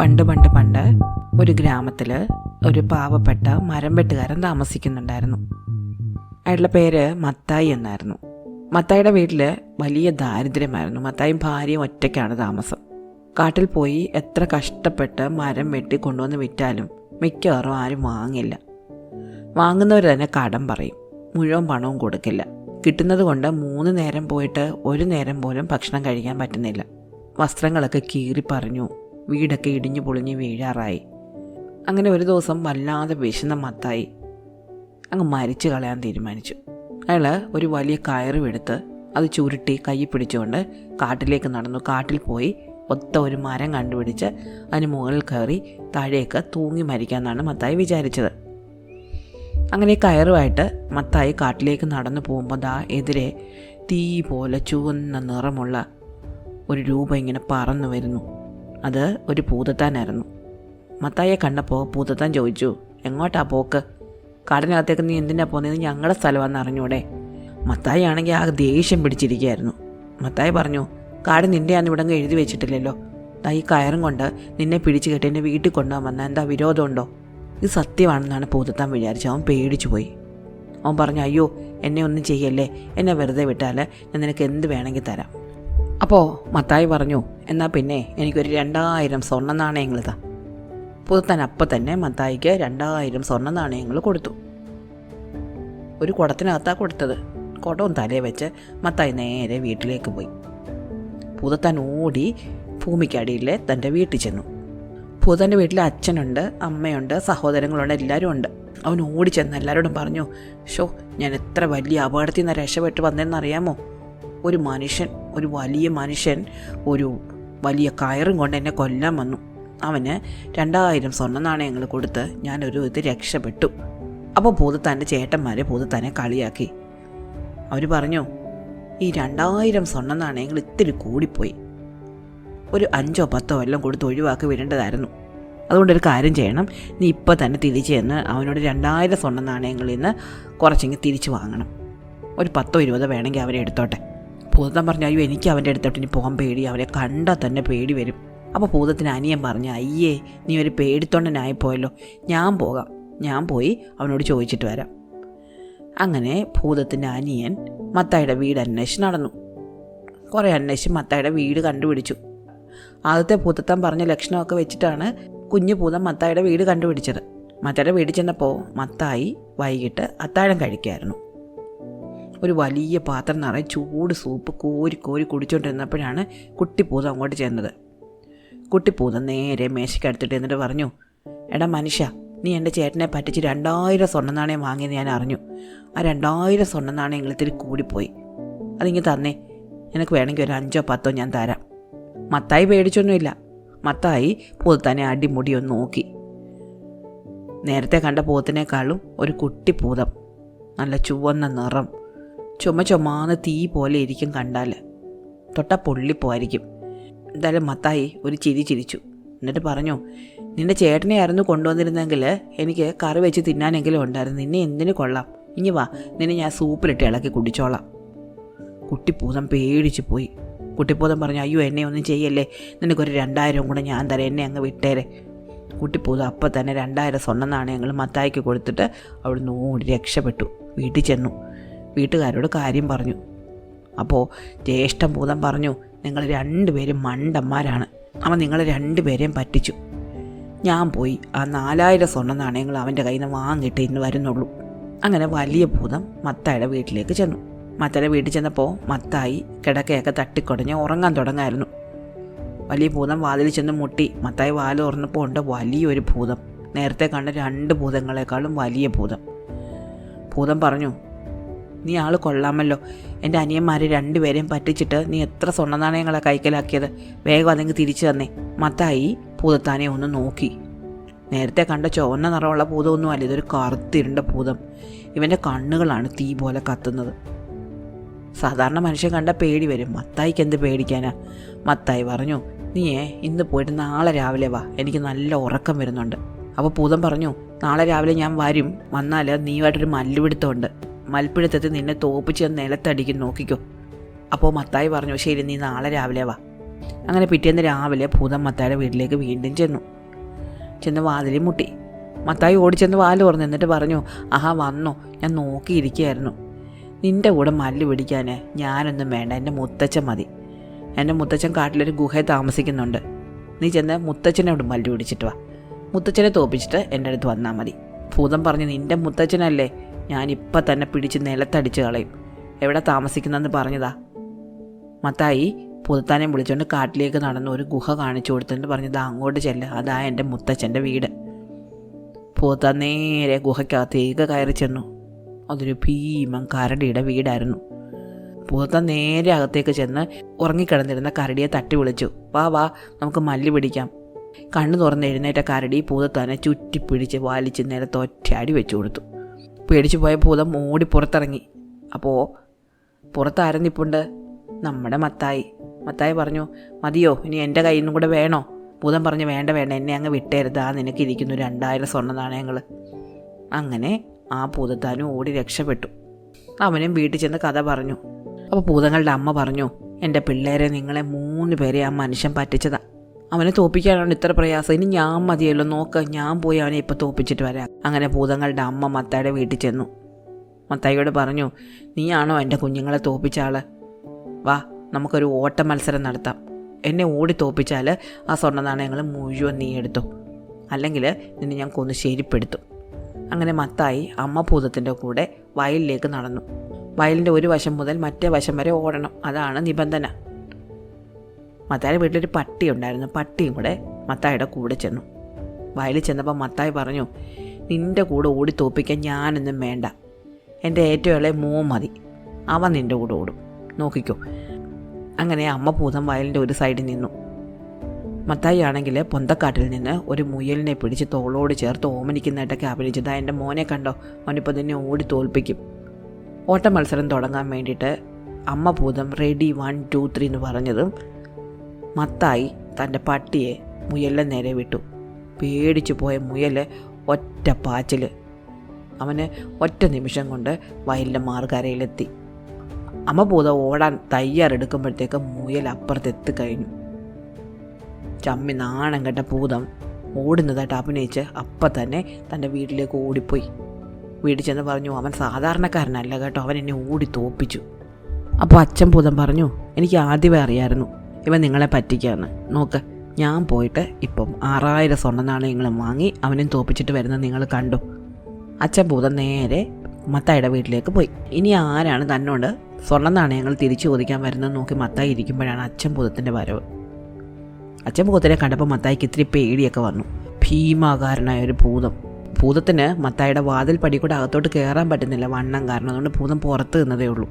പണ്ട് പണ്ട് പണ്ട് ഒരു ഗ്രാമത്തിൽ ഒരു പാവപ്പെട്ട മരം വെട്ടുകാരൻ താമസിക്കുന്നുണ്ടായിരുന്നു. അയാളുടെ പേര് മത്തായി എന്നായിരുന്നു. മത്തായിയുടെ വീട്ടിൽ വലിയ ദാരിദ്ര്യമായിരുന്നു. മത്തായും ഭാര്യയും ഒറ്റയ്ക്കാണ് താമസം. കാട്ടിൽ പോയി എത്ര കഷ്ടപ്പെട്ട് മരം വെട്ടി കൊണ്ടുവന്ന് വിറ്റാലും മിക്കവാറും ആരും വാങ്ങില്ല. വാങ്ങുന്നവർ തന്നെ കടം പറയും. മുഴുവൻ പണവും കൊടുക്കില്ല. കിട്ടുന്നത് കൊണ്ട് മൂന്ന് നേരം പോയിട്ട് ഒരു നേരം പോലും ഭക്ഷണം കഴിക്കാൻ പറ്റുന്നില്ല. വസ്ത്രങ്ങളൊക്കെ കീറി പറഞ്ഞു വീടൊക്കെ ഇടിഞ്ഞു പൊളിഞ്ഞ് വീഴാറായി. അങ്ങനെ ഒരു ദിവസം വല്ലാതെ വിശന്ന മത്തായി. അങ്ങ് മരിച്ചു കളയാൻ തീരുമാനിച്ചു. അയാൾ ഒരു വലിയ കയറുമെടുത്ത് അത് ചുരുട്ടി കൈ പിടിച്ചുകൊണ്ട് കാട്ടിലേക്ക് നടന്നു. കാട്ടിൽ പോയി ഒത്ത ഒരു മരം കണ്ടുപിടിച്ച് അതിന് മുകളിൽ കയറി താഴേക്ക് തൂങ്ങി മരിക്കാമെന്നാണ് മത്തായി വിചാരിച്ചത്. അങ്ങനെ കയറുമായിട്ട് മത്തായി കാട്ടിലേക്ക് നടന്നു പോകുമ്പോൾ ദാ എതിരെ തീ പോലെ ചുവന്ന നിറമുള്ള ഒരു രൂപം ഇങ്ങനെ പറന്നു വരുന്നു. അത് ഒരു പൂതത്താനായിരുന്നു മത്തായെ കണ്ടപ്പോൾ പൂതത്താൻ ചോദിച്ചു എങ്ങോട്ടാ പോക്ക്? കാടിനകത്തേക്ക് നീ എന്തിനാ പോകുന്നത് ഞങ്ങളുടെ സ്ഥലമാണെന്ന് അറിഞ്ഞൂടെ? മത്തായി ആണെങ്കിൽ ആ ദേഷ്യം പിടിച്ചിരിക്കുകയായിരുന്നു. മത്തായി പറഞ്ഞു കാട് നിന്റെയാന്ന് ഇവിടെ എഴുതി വെച്ചിട്ടില്ലല്ലോ. ദാ ഈ കയറും കൊണ്ട് നിന്നെ പിടിച്ചു കെട്ടി എന്നെ വീട്ടിൽ കൊണ്ടുപോകാൻ വന്നാൽ എന്താ വിരോധമുണ്ടോ? ഇത് സത്യമാണെന്നാണ് പൂതത്താൻ വിചാരിച്ചത്. അവൻ പേടിച്ചു പോയി അവൻ പറഞ്ഞു അയ്യോ എന്നെ ഒന്നും ചെയ്യല്ലേ? എന്നെ വെറുതെ വിട്ടാൽ ഞാൻ നിനക്ക് എന്ത് വേണമെങ്കിൽ തരാം? അപ്പോൾ മത്തായി പറഞ്ഞു എന്നാൽ പിന്നെ എനിക്കൊരു രണ്ടായിരം സ്വർണ നാണയങ്ങൾ താ. പുതുത്തൻ അപ്പം തന്നെ മത്തായിക്ക് രണ്ടായിരം സ്വർണ നാണയങ്ങൾ കൊടുത്തു. ഒരു കുടത്തിനകത്താണ് കൊടുത്തത്. കുടവും തലയെ വെച്ച് മത്തായി നേരെ വീട്ടിലേക്ക് പോയി. പുതുത്തൻ ഓടി ഭൂമിക്കടിയിലെ തന്റെ വീട്ടിൽ ചെന്നു. പുതുത്തന്റെ വീട്ടിൽ അച്ഛനുണ്ട് അമ്മയുണ്ട് സഹോദരങ്ങളുണ്ട് എല്ലാവരും ഉണ്ട്. അവൻ ഓടി ചെന്ന് എല്ലാവരോടും പറഞ്ഞു ഷോ ഞാൻ എത്ര വലിയ അപകടത്തിൽ നിന്ന് രക്ഷപ്പെട്ട് വന്നതെന്നറിയാമോ ഒരു മനുഷ്യൻ ഒരു വലിയ മനുഷ്യൻ ഒരു വലിയ കയറും കൊണ്ട് എന്നെ കൊല്ലാൻ വന്നു. അവന് രണ്ടായിരം സ്വർണ നാണയങ്ങൾ കൊടുത്ത് ഞാനൊരു ഇത് രക്ഷപ്പെട്ടു. അപ്പോൾ ഭൂതത്താന്റെ ചേട്ടന്മാരെ ഭൂതത്താനെ കളിയാക്കി. അവർ പറഞ്ഞു ഈ രണ്ടായിരം സ്വർണ നാണയങ്ങൾ ഇത്തിരി കൂടിപ്പോയി. ഒരു അഞ്ചോ പത്തോ എല്ലാം കൊടുത്ത് ഒഴിവാക്കി വിടേണ്ടതായിരുന്നു അതുകൊണ്ടൊരു കാര്യം ചെയ്യണം. നീ ഇപ്പോൾ തന്നെ തിരിച്ചു ചെന്ന് അവനോട് രണ്ടായിരം സ്വർണ നാണയങ്ങളിൽ നിന്ന് കുറച്ചെങ്കിൽ തിരിച്ചു വാങ്ങണം. ഒരു പത്തോ ഇരുപതോ വേണമെങ്കിൽ അവരെ എടുത്തോട്ടെ. ഭൂതം പറഞ്ഞു അയ്യോ എനിക്ക് അവന്റെ അടുത്തോട്ട് ഇനി പോകാൻ പേടി അവനെ കണ്ടാൽ തന്നെ പേടി വരും. അപ്പോൾ ഭൂതത്തിന് അനിയൻ പറഞ്ഞു അയ്യേ നീ ഒരു പേടിത്തൊണ്ടനായി പോയല്ലോ ഞാൻ പോകാം ഞാൻ പോയി അവനോട് ചോദിച്ചിട്ട് വരാം. അങ്ങനെ ഭൂതത്തിന്റെ അനിയൻ മത്തായുടെ വീട് അന്വേഷിച്ച് നടന്നു. കുറേ അന്വേഷിച്ച് മത്തായുടെ വീട് കണ്ടുപിടിച്ചു. ആദ്യത്തെ ഭൂതത്താൻ പറഞ്ഞ ലക്ഷണമൊക്കെ വെച്ചിട്ടാണ് കുഞ്ഞു ഭൂതം മത്തായുടെ വീട് കണ്ടുപിടിച്ചത്. മത്തായുടെ വീട് ചെന്നപ്പോൾ മത്തായി വൈകിട്ട് അത്താഴം കഴിക്കായിരുന്നു. ഒരു വലിയ പാത്രം നിറയെ ചൂട് സൂപ്പ് കോരി കോരി കുടിച്ചുകൊണ്ടിരുന്നപ്പോഴാണ് കുട്ടിപ്പൂത അങ്ങോട്ട് ചെന്നത്. കുട്ടിപ്പൂത നേരെ മേശയ്ക്കടുത്തിട്ട് എന്നിട്ട് പറഞ്ഞു എടാ മനുഷ്യ നീ എന്റെ ചേട്ടനെ പറ്റിച്ച് രണ്ടായിരം സ്വർണ നാണയം വാങ്ങിയെന്ന് ഞാൻ അറിഞ്ഞു. ആ രണ്ടായിരം സ്വർണ നാണയങ്ങൾ ഇത്തിരി കൂടിപ്പോയി. അതിങ്ങനെ തന്നേ എനിക്ക് വേണമെങ്കിൽ ഒരു അഞ്ചോ പത്തോ ഞാൻ തരാം. മത്തായി പേടിച്ചൊന്നുമില്ല. മത്തായി അടിമുടി ഒന്ന് നോക്കി. നേരത്തെ കണ്ട പൂതത്തിനേക്കാളും ഒരു കുട്ടി പൂതം നല്ല ചുവന്ന നിറം. ചുമ ചുമാന്ന് തീ പോലെ ഇരിക്കും കണ്ടാൽ തൊട്ട പൊള്ളിപ്പോയിരിക്കും എന്തായാലും മത്തായി ഒരു ചിരി ചിരിച്ചു. എന്നിട്ട് പറഞ്ഞു നിന്റെ ചേട്ടനെ ആയിരുന്നു കൊണ്ടുവന്നിരുന്നെങ്കിൽ എനിക്ക് കറി വെച്ച് തിന്നാനെങ്കിലും ഉണ്ടായിരുന്നു. നിന്നെ എന്തിനു കൊള്ളാം? ഇനി വാ നിന്നെ ഞാൻ സൂപ്പിലിട്ട് ഇളക്കി കുടിച്ചോളാം. കുട്ടിപ്പൂതം പേടിച്ചു പോയി. കുട്ടിപ്പൂതം പറഞ്ഞു അയ്യോ എന്നെ ഒന്നും ചെയ്യല്ലേ? നിനക്കൊരു രണ്ടായിരം കൂടെ ഞാൻ തരാം. എന്നെ അങ്ങ് വിട്ടേരെ. കുട്ടിപ്പൂതം അപ്പം തന്നെ രണ്ടായിരം സ്വർണ നാണയങ്ങൾ മത്തായിക്ക് കൊടുത്തിട്ട് അവിടുന്ന് ഓടി രക്ഷപ്പെട്ടു. വീട്ടിൽ ചെന്നു. വീട്ടുകാരോട് കാര്യം പറഞ്ഞു. അപ്പോൾ ജ്യേഷ്ഠം ഭൂതം പറഞ്ഞു നിങ്ങൾ രണ്ടുപേരും മണ്ടന്മാരാണ്. അവൻ നിങ്ങൾ രണ്ടുപേരെയും പറ്റിച്ചു. ഞാൻ പോയി. ആ നാലായിരം സ്വർണ നാണയങ്ങൾ അവന്റെ കയ്യിൽ നിന്ന് വാങ്ങിയിട്ട് ഇന്ന് വരുന്നുള്ളൂ. അങ്ങനെ വലിയ ഭൂതം മത്തായുടെ വീട്ടിലേക്ക് ചെന്നു. മത്തയുടെ വീട്ടിൽ ചെന്നപ്പോൾ മത്തായി കിടക്കയൊക്കെ തട്ടിക്കൊടഞ്ഞ് ഉറങ്ങാൻ തുടങ്ങായിരുന്നു. വലിയ ഭൂതം വാതിൽ ചെന്ന് മുട്ടി. മത്തായി വാൽ തുറന്നപ്പോൾ ഉണ്ട് വലിയൊരു ഭൂതം. നേരത്തെ കണ്ട രണ്ട് ഭൂതങ്ങളെക്കാളും വലിയ ഭൂതം. ഭൂതം പറഞ്ഞു നീ ആൾ കൊള്ളാമല്ലോ. എന്റെ അനിയന്മാരെ രണ്ടുപേരെയും പറ്റിച്ചിട്ട് നീ എത്ര സ്വർണ നാണയങ്ങളെ കൈക്കലാക്കിയത്. വേഗം അതെങ്കിൽ തിരിച്ചു തന്നേ. മത്തായി പൂതത്താനെ ഒന്ന് നോക്കി. നേരത്തെ കണ്ട ചുവന്ന നിറമുള്ള ഭൂതമൊന്നും അല്ല ഇതൊരു കറുത്തിരുണ്ട ഭൂതം. ഇവന്റെ കണ്ണുകളാണ് തീ പോലെ കത്തുന്നത്. സാധാരണ മനുഷ്യൻ കണ്ട പേടി വരും. മത്തായിക്ക് എന്ത് പേടിക്കാനാ? മത്തായി പറഞ്ഞു നീയേ ഇന്ന് പോയിട്ട് നാളെ രാവിലെ വാ. എനിക്ക് നല്ല ഉറക്കം വരുന്നുണ്ട്. അപ്പോൾ പൂതം പറഞ്ഞു നാളെ രാവിലെ ഞാൻ വരും. വന്നാൽ നീയുമായിട്ടൊരു മല്ലുപിടുത്തമുണ്ട്. മൽപ്പിടുത്തത്തിൽ നിന്നെ തോപ്പിച്ച് നിലത്തടിക്കും നോക്കിക്കോ. അപ്പോൾ മത്തായി പറഞ്ഞു ശരി നീ നാളെ രാവിലെ വാ. അങ്ങനെ പിറ്റേന്ന് രാവിലെ ഭൂതം മത്തായുടെ വീട്ടിലേക്ക് വീണ്ടും ചെന്നു. ചെന്ന് വാതിലിൽ മുട്ടി. മത്തായി ഓടിച്ചെന്ന് വാൽ തുറന്നു. എന്നിട്ട് പറഞ്ഞു ആഹാ വന്നു. ഞാൻ നോക്കിയിരിക്കുകയായിരുന്നു. നിന്റെ കൂടെ മല്ല് പിടിക്കാൻ ഞാനൊന്നും വേണ്ട. എന്റെ മുത്തച്ഛൻ മതി. എന്റെ മുത്തച്ഛൻ കാട്ടിലൊരു ഗുഹയെ താമസിക്കുന്നുണ്ട്. നീ ചെന്ന് അവിടെ മല്ല് പിടിച്ചിട്ട് വാ. മുത്തച്ഛനെ തോപ്പിച്ചിട്ട് എന്റെ അടുത്ത് വന്നാൽ മതി. ഭൂതം പറഞ്ഞു നിന്റെ മുത്തച്ഛനല്ലേ? ഇപ്പം തന്നെ പിടിച്ച് നിലത്തടിച്ച് കളയും. എവിടെ താമസിക്കുന്നതെന്ന് പറഞ്ഞതാ. മത്തായി പുതുത്താനെ വിളിച്ചുകൊണ്ട് കാട്ടിലേക്ക് നടന്ന് ഒരു ഗുഹ കാണിച്ചു കൊടുത്തിട്ട് പറഞ്ഞത് അങ്ങോട്ട് ചെല്ല്. അതാ എന്റെ മുത്തച്ഛന്റെ വീട്. പുതുത്താൻ നേരെ ഗുഹയ്ക്കകത്തേക്ക് കയറി ചെന്നു. അതൊരു ഭീമൻ കരടിയുടെ വീടായിരുന്നു. പുതുത്താൻ നേരെ അകത്തേക്ക് ചെന്ന് ഉറങ്ങിക്കിടന്നിരുന്ന കരടിയെ തട്ടി വിളിച്ചു. വാ വാ നമുക്ക് മല്ല് പിടിക്കാം. കണ്ണു തുറന്ന് എഴുന്നേറ്റ കരടി പൂതത്താനെ ചുറ്റിപ്പിടിച്ച് വലിച്ച് നിലത്ത് അടി വെച്ചു കൊടുത്തു. പേടിച്ചു പോയ ഭൂതം ഓടി പുറത്തിറങ്ങി. അപ്പോൾ പുറത്താരന്നിപ്പുണ്ട് നമ്മുടെ മത്തായി. മത്തായി പറഞ്ഞു മതിയോ ഇനി എന്റെ കയ്യിൽ നിന്നും കൂടെ വേണോ? ഭൂതം പറഞ്ഞു വേണ്ട വേണ്ട എന്നെ അങ്ങ് വിട്ടരുത്. ആ നിനക്ക് ഇരിക്കുന്നു. രണ്ടായിരം സ്വർണ നാണയങ്ങൾ അങ്ങനെ ആ ഭൂതത്താനും ഓടി രക്ഷപ്പെട്ടു. അവനും വീട്ടിൽ ചെന്ന് കഥ പറഞ്ഞു. അപ്പോൾ ഭൂതങ്ങളുടെ അമ്മ പറഞ്ഞു എന്റെ പിള്ളേരെ നിങ്ങളെ മൂന്ന് പേരെ ആ മനുഷ്യൻ പറ്റിച്ചതാ. അവനെ തോപ്പിക്കാനാണ് ഇത്ര പ്രയാസം. ഇനി ഞാൻ മതിയല്ലോ. നോക്ക ഞാൻ പോയി അവനെ ഇപ്പോൾ തോപ്പിച്ചിട്ട് വരാം. അങ്ങനെ ഭൂതങ്ങളുടെ അമ്മ മത്തായുടെ വീട്ടിൽ ചെന്നു. മത്തായിയോട് പറഞ്ഞു നീയാണോ എന്റെ കുഞ്ഞുങ്ങളെ തോപ്പിച്ച വാ നമുക്കൊരു ഓട്ട മത്സരം നടത്താം. എന്നെ ഓടി തോപ്പിച്ചാൽ ആ സ്വർണ നാണയങ്ങൾ മുഴുവൻ നീ എടുത്തു? അല്ലെങ്കിൽ നിന്നെ ഞാൻ കൊന്ന് ശരിപ്പെടുത്തും. അങ്ങനെ മത്തായി അമ്മ ഭൂതത്തിന്റെ കൂടെ വയലിലേക്ക് നടന്നു. വയലിന്റെ ഒരു വശം മുതൽ മറ്റേ വശം വരെ ഓടണം. അതാണ് നിബന്ധന. മത്തായുടെ വീട്ടിലൊരു പട്ടി ഉണ്ടായിരുന്നു. പട്ടിയും കൂടെ മത്തായിയുടെ കൂടെ ചെന്നു. വയലിൽ ചെന്നപ്പോൾ മത്തായി പറഞ്ഞു നിന്റെ കൂടെ ഓടി തോപ്പിക്കാൻ ഞാനൊന്നും വേണ്ട. എന്റെ ഏറ്റവും ഇളയ മൂ മതി. അവൻ നിന്റെ കൂടെ ഓടും. നോക്കിക്കോ. അങ്ങനെ അമ്മ പൂതം വയലിന്റെ ഒരു സൈഡിൽ നിന്നു. മത്തായി ആണെങ്കിൽ പൊന്തക്കാട്ടിൽ നിന്ന് ഒരു മുയലിനെ പിടിച്ച് തോളോട് ചേർത്ത് ഓമനിക്കുന്നതായിട്ടൊക്കെ അഭിനയിച്ചത് എന്റെ മോനെ കണ്ടോ? അവനിപ്പോൾ തന്നെ ഓടി തോൽപ്പിക്കും. ഓട്ട മത്സരം തുടങ്ങാൻ വേണ്ടിയിട്ട് അമ്മ പൂതം റെഡി വൺ ടു ത്രീ എന്ന് പറഞ്ഞതും മത്തായി തന്റെ പട്ടിയെ മുയലിന്റെ നേരെ വിട്ടു. പേടിച്ചു പോയ മുയൽ ഒറ്റ പാച്ചിൽ അവന് ഒറ്റ നിമിഷം കൊണ്ട് വയലിന്റെ മാർഗരയിലെത്തി. അമ്മ ഭൂതം ഓടാൻ തയ്യാറെടുക്കുമ്പോഴത്തേക്ക് മുയൽ അപ്പുറത്തെത്തി കഴിഞ്ഞു. ചമ്മി നാണം കെട്ട ഭൂതം ഓടുന്നതായിട്ട് അഭിനയിച്ച് അപ്പം തന്നെ തന്റെ വീട്ടിലേക്ക് ഓടിപ്പോയി. വീട്ടിൽ ചെന്ന് പറഞ്ഞു അവൻ സാധാരണക്കാരനല്ല കേട്ടോ അവൻ എന്നെ ഓടി തോപ്പിച്ചു. അപ്പോൾ അച്ഛൻ ഭൂതം പറഞ്ഞു എനിക്ക് ആദ്യമേ അറിയായിരുന്നു ഇവൻ നിങ്ങളെ പറ്റിക്കാന്ന് നോക്ക് ഞാൻ പോയിട്ട് ഇപ്പം ആറായിരം സ്വർണ നാണയങ്ങളും വാങ്ങി അവനും തോപ്പിച്ചിട്ട് വരുന്നത് നിങ്ങൾ കണ്ടു. അച്ഛൻ ഭൂതം നേരെ മത്തായിയുടെ വീട്ടിലേക്ക് പോയി. ഇനി ആരാണ് തന്നോട് സ്വർണ നാണയങ്ങൾ തിരിച്ചു ചോദിക്കാൻ വരുന്നത് നോക്കി മത്തായി ഇരിക്കുമ്പോഴാണ് അച്ഛൻ ഭൂതത്തിന്റെ വരവ്. അച്ഛൻ ഭൂതത്തിനെ കണ്ടപ്പോൾ മത്തായിക്ക് ഇത്തിരി പേടിയൊക്കെ വന്നു. ഭീമാകാരനായ ഒരു ഭൂതം. ഭൂതത്തിന് മത്തായിയുടെ വാതിൽ പടി കൂടെ അകത്തോട്ട് കയറാൻ പറ്റുന്നില്ല. വണ്ണം കാരണം അതുകൊണ്ട് ഭൂതം പുറത്ത് നിന്നതേ ഉള്ളൂ.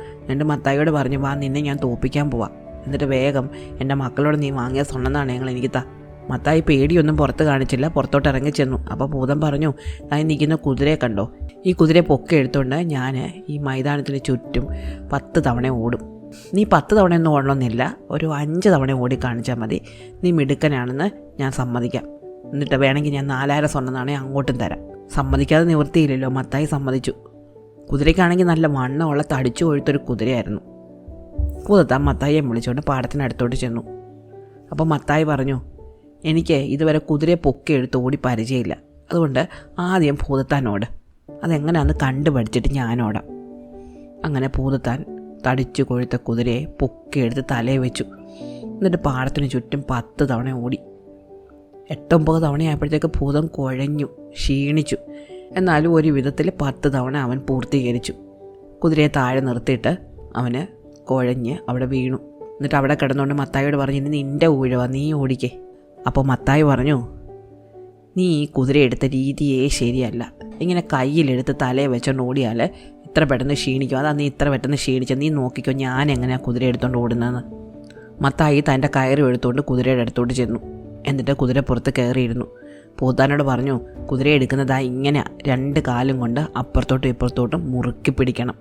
എന്നിട്ട് മത്തായിയോട് പറഞ്ഞു വാ നിന്നെ ഞാൻ തോപ്പിക്കാൻ പോവാം. എന്നിട്ട് വേഗം എന്റെ മക്കളോട് നീ വാങ്ങിയ സ്വർണ നാണയങ്ങൾ എനിക്ക് താ. മത്തായി പേടിയൊന്നും പുറത്ത് കാണിച്ചില്ല പുറത്തോട്ട് ഇറങ്ങി ചെന്നു. അപ്പോൾ ഭൂതം പറഞ്ഞു തായി നിൽക്കുന്ന കുതിരയെ കണ്ടോ? ഈ കുതിരയെ പൊക്കെ എടുത്തുകൊണ്ട് ഞാൻ ഈ മൈതാനത്തിന് ചുറ്റും പത്ത് തവണ ഓടും. നീ പത്ത് തവണയൊന്നും ഓടണമെന്നില്ല ഒരു അഞ്ച് തവണ ഓടി കാണിച്ചാൽ മതി. നീ മിടുക്കനാണെന്ന് ഞാൻ സമ്മതിക്കാം. എന്നിട്ട് വേണമെങ്കിൽ ഞാൻ നാലായിരം സ്വർണ നാണയം അങ്ങോട്ടും തരാം. സമ്മതിക്കാതെ നിവൃത്തിയില്ലല്ലോ മത്തായി സമ്മതിച്ചു. കുതിരയ്ക്കാണെങ്കിൽ നല്ല വണ്ണമുള്ള തടിച്ചു കൊഴുത്തൊരു കുതിരയായിരുന്നു. ഭൂതത്താൻ മത്തായിയെ വിളിച്ചുകൊണ്ട് പാടത്തിനടുത്തോട്ട് ചെന്നു. അപ്പോൾ മത്തായി പറഞ്ഞു എനിക്ക് ഇതുവരെ കുതിരയെ പൊക്കി എടുത്ത് ഓടി പരിചയമില്ല. അതുകൊണ്ട് ആദ്യം ഭൂതത്താനോട്. അതെങ്ങനെയാണെന്ന് കണ്ടുപഠിച്ചിട്ട് ഞാനോടാം. അങ്ങനെ ഭൂതത്താൻ തടിച്ചു കൊഴുത്ത കുതിരയെ പൊക്കിയെടുത്ത് തലയെ വെച്ചു. എന്നിട്ട് പാടത്തിന് ചുറ്റും പത്ത് തവണ ഓടി. എട്ടൊമ്പത് തവണയായപ്പോഴത്തേക്ക് ഭൂതം കുഴഞ്ഞു ക്ഷീണിച്ചു. എന്നാലും ഒരു വിധത്തിൽ പത്ത് തവണ അവൻ പൂർത്തീകരിച്ചു. കുതിരയെ താഴെ നിർത്തിയിട്ട് അവന് കുഴഞ്ഞ് അവിടെ വീണു. എന്നിട്ട് അവിടെ കിടന്നുകൊണ്ട് മത്തായിയോട് പറഞ്ഞു ഇനി നിന്റെ ഊഴവാ നീ ഓടിക്കേ. അപ്പോൾ മത്തായി പറഞ്ഞു നീ ഈ കുതിര എടുത്ത രീതിയേ ശരിയല്ല. ഇങ്ങനെ കയ്യിലെടുത്ത് തലയെ വെച്ചോണ്ട് ഓടിയാൽ ഇത്ര പെട്ടെന്ന് ക്ഷീണിക്കും. അതാ നീ ഇത്ര പെട്ടെന്ന് ക്ഷീണിച്ച. നീ നോക്കിക്കോ ഞാൻ എങ്ങനെയാണ് കുതിര എടുത്തോണ്ട് ഓടുന്നതെന്ന് മത്തായി തന്റെ കയറും എടുത്തുകൊണ്ട് കുതിരയുടെ അടുത്തോട്ട് ചെന്നു. എന്നിട്ട് കുതിര പുറത്ത് കയറിയിരുന്നു. പൂത്താനോട് പറഞ്ഞു കുതിരയെ എടുക്കുന്നത് ഇങ്ങനെ രണ്ട് കാലും കൊണ്ട് അപ്പുറത്തോട്ടും ഇപ്പുറത്തോട്ടും മുറുക്കി പിടിക്കണം.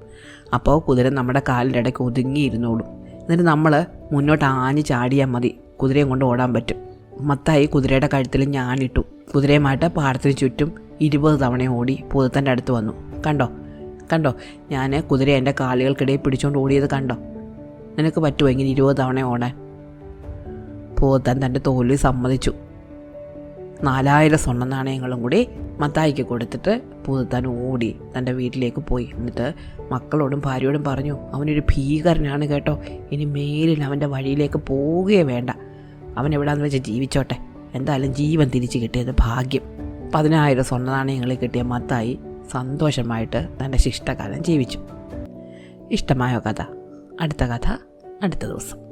അപ്പോൾ കുതിര നമ്മുടെ കാലിന്റെ ഇടയ്ക്ക് ഒതുങ്ങിയിരുന്നോളും. എന്നിട്ട് നമ്മൾ മുന്നോട്ട് ആഞ്ഞ് ചാടിയാൽ മതി. കുതിരയും കൊണ്ട് ഓടാൻ പറ്റും. മത്തായി കുതിരയുടെ കഴുത്തിൽ ഞാനിട്ടു കുതിരയുമായിട്ട് പാടത്തിന് ചുറ്റും ഇരുപത് തവണ ഓടി പൂതത്തന്റെ അടുത്ത് വന്നു. കണ്ടോ? കണ്ടോ? ഞാൻ കുതിര എന്റെ കാലുകൾക്കിടയിൽ പിടിച്ചുകൊണ്ട് ഓടിയത് കണ്ടോ? നിനക്ക് പറ്റുമോ ഇങ്ങനെ ഇരുപത് തവണ ഓടാൻ? പൂതത്തൻ തന്റെ തോൽവി സമ്മതിച്ചു. നാലായിരം സ്വർണ നാണയങ്ങളും കൂടി മത്തായിക്ക് കൊടുത്തിട്ട് പൂതത്താൻ ഓടി തന്റെ വീട്ടിലേക്ക് പോയി. എന്നിട്ട് മക്കളോടും ഭാര്യയോടും പറഞ്ഞു അവനൊരു ഭീകരനാണ് കേട്ടോ. ഇനി മേലിൽ അവന്റെ വഴിയിലേക്ക് പോവുകയേ വേണ്ട. അവൻ എവിടാന്ന് വെച്ചാൽ ജീവിച്ചോട്ടെ. എന്തായാലും ജീവൻ തിരിച്ചു കിട്ടിയത് ഭാഗ്യം. പതിനായിരം സ്വർണ നാണയങ്ങളിൽ കിട്ടിയ മത്തായി സന്തോഷമായിട്ട് തന്റെ ശിഷ്ടകാലം ജീവിച്ചു. ഇഷ്ടമായ കഥ? അടുത്ത കഥ അടുത്ത ദിവസം.